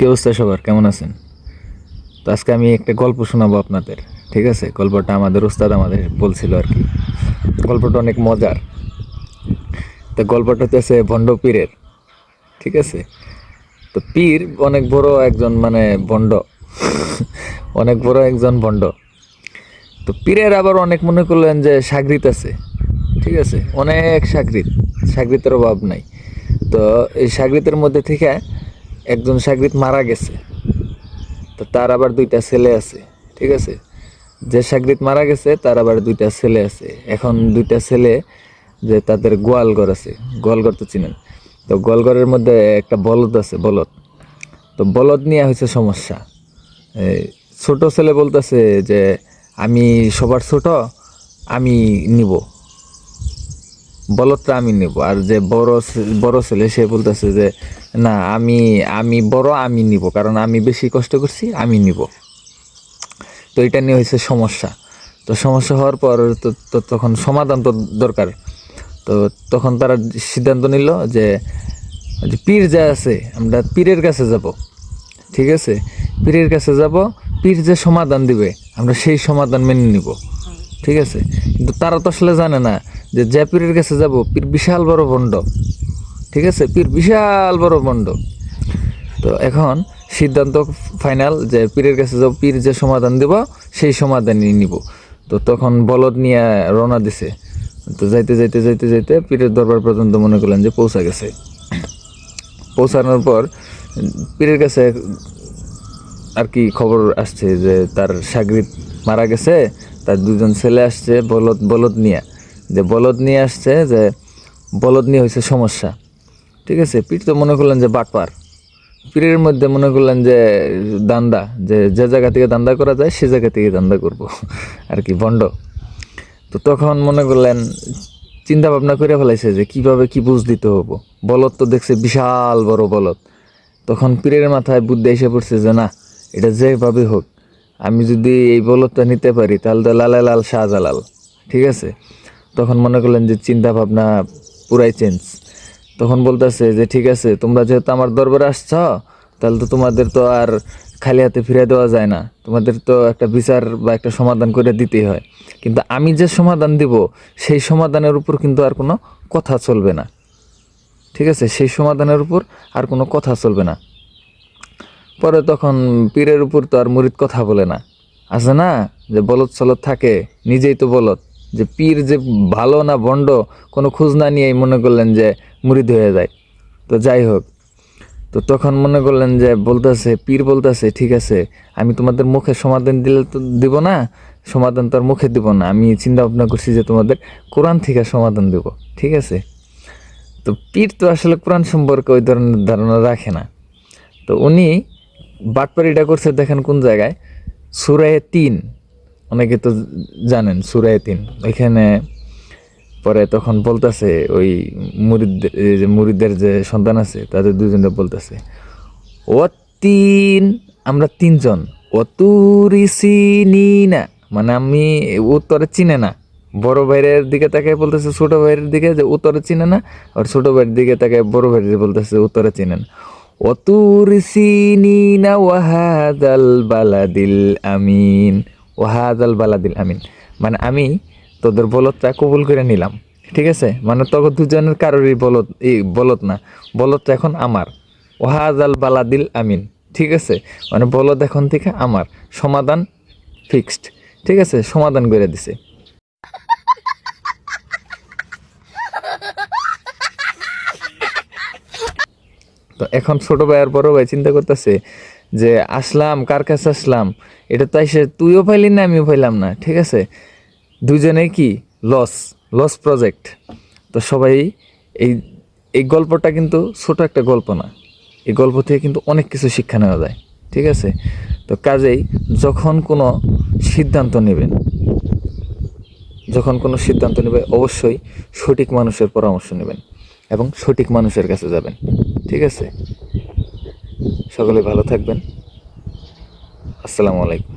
কি অবস্থা সবার? কেমন আছেন? তো আজকে আমি একটা গল্প শোনাবো আপনাদের, ঠিক আছে? গল্পটা আমাদের উস্তাদ আমাদের বলছিল আর কি। গল্পটা অনেক মজার। তো গল্পটা হচ্ছে ভণ্ড পীরের, ঠিক আছে? তো পীর অনেক বড় একজন মানে ভণ্ড, অনেক বড় একজন ভণ্ড। তো পীরের আবার অনেক মনে করলেন যে সাগরিত আছে, ঠিক আছে? অনেক সাগরিত সাগরিতের অভাব নাই। তো এই সাগরিতের মধ্যে থেকে একজন সাগরিত মারা গেছে, তো তার আবার দুইটা ছেলে আছে, ঠিক আছে? যে সাগরিত মারা গেছে, তার আবার দুইটা ছেলে আছে। এখন দুইটা ছেলে যে তাদের গোয়ালঘর আছে, গোয়ালঘর তো চিনেন? তো গোয়ালঘরের মধ্যে একটা বলদ আছে, বলদ। তো বলদ নিয়ে হয়েছে সমস্যা। ছোট ছেলে বলতেছে যে, আমি সবার ছোট, আমি নিব। বলদটা আমি নিব। আর যে বড় বড় ছেলে, সে বলতেছে যে, না, আমি আমি বড়, আমি নিব। কারণ আমি বেশি কষ্ট করছি, আমি নিব। তো এটা নিয়ে হয়েছে সমস্যা। তো সমস্যা হওয়ার পর তো তখন সমাধান তো দরকার। তো তখন তারা সিদ্ধান্ত নিল যে পীর যা আছে, আমরা পীরের কাছে যাব। ঠিক আছে? পীরের কাছে যাব, পীর যে সমাধান দিবে, আমরা সেই সমাধান মেনে নিব। ঠিক আছে? কিন্তু তারা তো আসলে জানে না যে যে পীরের কাছে যাব, পীর বিশাল বড় ভণ্ড ঠিক আছে? পীর বিশাল বড় ভণ্ড তো এখন সিদ্ধান্ত ফাইনাল যে পীরের কাছে যাব, পীর যে সমাধান দেব, সেই সমাধানই নিব। তো তখন বলদ নিয়ে রওনা দিছে। তো যাইতে যাইতে যাইতে যাইতে পীরের দরবার পর্যন্ত মনে করলেন যে পৌঁছা গেছে। পৌঁছানোর পর পীরের কাছে আর কি খবর আসছে যে তার সাগরিত মারা গেছে, তার দুজন ছেলে আসছে বলদ বলদ নিয়ে। যে বলদ নিয়ে আসছে যে বলদ নিয়ে হয়েছে সমস্যা। ঠিক আছে? পীর তো মনে করলেন যে বাটপার। পীরের মধ্যে মনে করলেন যে দান্দা, যে যে জায়গা থেকে দান্দা করা যায় সে জায়গা থেকে দান্দা করব। আর কি ভণ্ড। তো তখন মনে করলেন, চিন্তা ভাবনা করে ফেলাইছে যে কীভাবে কি বুঝ দিতে হব। বলদ তো দেখছে বিশাল বড় বলদ। তখন পীরের মাথায় বুদ্ধি এসে পড়ছে যে না এটা যেভাবে হোক, আমি যদি এই বলদটা নিতে পারি, তাহলে তো লালে লাল শাহজালাল, ঠিক আছে? তখন মনে করলেন যে চিন্তা ভাবনা পুরাই চেঞ্জ তখন বলতেছে যে, ঠিক আছে, তোমরা যেহেতু আমার দরবারে আসছ, তাহলে তো তোমাদের তো আর খালি হাতে ফিরে দেওয়া যায় না। তোমাদের তো একটা বিচার বা একটা সমাধান করে দিতেই হয়। কিন্তু আমি যে সমাধান দিব, সেই সমাধানের উপর কিন্তু আর কোনো কথা চলবে না। ঠিক আছে? সেই সমাধানের উপর আর কোনো কথা চলবে না। পরে তখন পীরের উপর তো আর মুরিদ কথা বলে না। আছে না? যে বলদ সলদ থাকে, নিজেই তো বলদ। যে পীর যে ভালো না বন্ড, কোনো খোঁজ না নিয়েই মনে করলেন যে মুরিদ হয়ে যায়। তো যাই হোক, তো তখন মনে করলেন যে বলতেছে, পীর বলতেছে, ঠিক আছে, আমি তোমাদের মুখে সমাধান দিলে তো দিব না, সমাধান তো আর মুখে দিব না। আমি চিন্তা ভাবনা করছি যে তোমাদের কোরআন থেকে সমাধান দেব, ঠিক আছে? তো পীর তো আসলে কোরআন সম্পর্কে ওই ধরনের ধারণা রাখে না। তো উনি বাটপাড়িটা করছে দেখেন কোন জায়গায়? সুরায় তিন। অনেকে তো জানেন সুরায় তিন। ওইখানে পরে তখন বলতেছে ওই মুরিদ যে যে সন্তান আছে, তাদের দুজনে বলতেছে, ও তিন, আমরা তিনজন। ও তুরিসিনি না মানে আমি ও তোরে চিনে না। বড় ভাইয়ের দিকে তাকে বলতেছে, ছোট ভাইয়ের দিকে যে ও তোরে চিনে না, আর ছোট ভাইয়ের দিকে তাকে বড় ভাইয়ের বলতেছে, ও তোরে চিনে না। ও তুরিসিনি না ওয়াহাদাল বালাদিল আমিন ওয়াহাদাল বালাদিল আমিন মানে আমি তোদের বলদটা কবুল করে নিলাম, ঠিক আছে? মানে তখন দুজনের কারোরই বলদ, এই বলদ না, বলদটা এখন আমার। ওয়াহাদাল বালাদিল আমিন ঠিক আছে? মানে বলদ এখন থেকে আমার, সমাধান ফিক্সড ঠিক আছে? সমাধান করে দিছে। এখন ছোট ভাই আর বড় ভাই চিন্তা করতেছে যে, আসলাম, কার কাছে আসলাম? এটা তাই সে তুইও পাইলি না, আমিও পাইলাম না, ঠিক আছে? দুজনেই কি? লস লস প্রজেক্ট তো সবাই এই এই গল্পটা কিন্তু ছোট একটা গল্প না। এই গল্প থেকে কিন্তু অনেক কিছু শিক্ষা নেওয়া যায়, ঠিক আছে? তো কাজেই যখন কোনো সিদ্ধান্ত নেবেন, যখন কোনো সিদ্ধান্ত নেবে অবশ্যই সঠিক মানুষের পরামর্শ নেবেন এবং সঠিক মানুষের কাছে যাবেন। ঠিক আছে? সকলে ভালো থাকবেন। আসসালামু আলাইকুম।